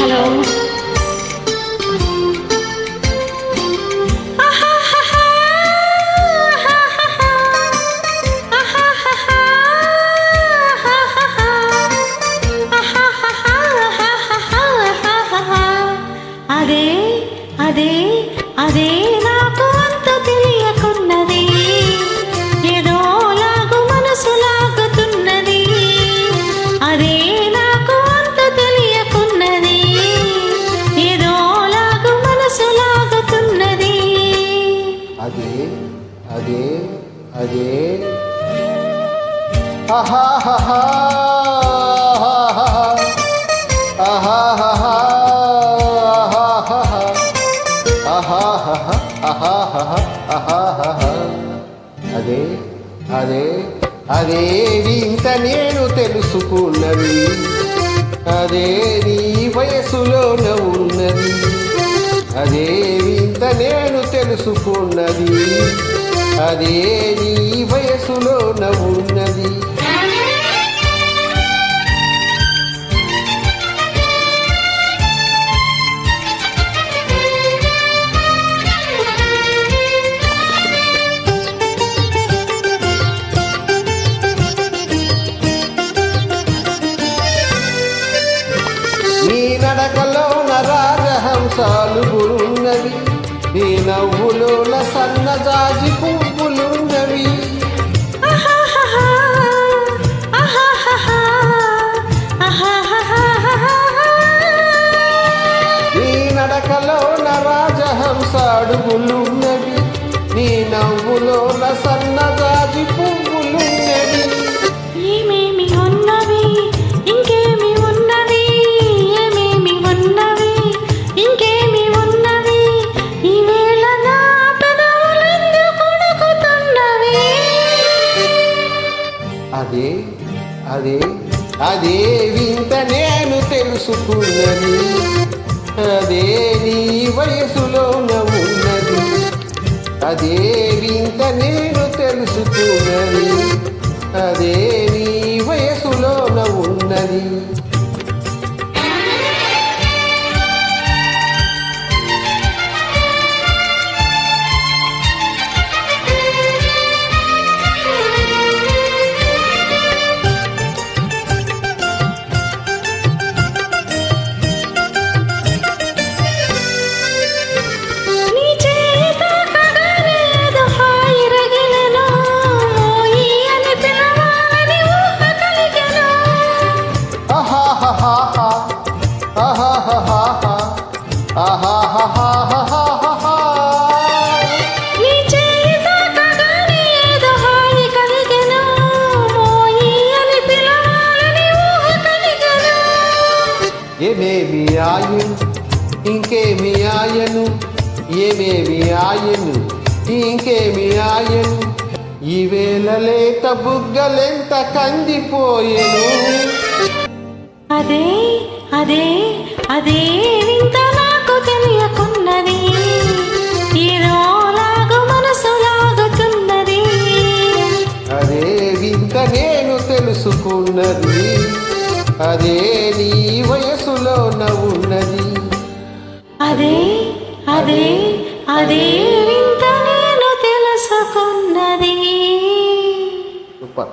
hello. అదే అదే. అదే ఆహాహా ఆహాహా అదే అదే అదే ఇంత నేను తెలుసుకున్నది. అదే నీ వయసులోన నేను తెలుసుకున్నది. అదే నీ వయసులో నవ్వున్నది. నీ నడకలో నరాజహంసాలు గురున్నవి నీ నవ్వులోన సన్నజాజి పువ్వులున్నవి నీ నడకలోన రాజహంసాడుగులున్నవి నీ నవ్వులోన అదే అదే వింత నేను తెలుసుకున్నది. అదే నీ వయసులో ఉన్నది అదే వింత నేను తెలుసుకున్నది. అదే నీ వయసులో ఉన్నది ఏమేమి ఆయను? ఇంకేమి ఆయను? ఏమేమి ఆయను? ఇంకేమి ఆయను? ఈ లేత బుగ్గలెంత కందిపోయెను? అదే అదే అదే వింత నాకు తెలియకున్నది. ఏదో లాగు మనసు లాగుతున్నది. అదే వింత నేను తెలుసుకున్నది. అదే నీ వయసులోన ఉన్నది అదే అదే అదే వింత నేను తెలుసుకున్నది. సూపర్.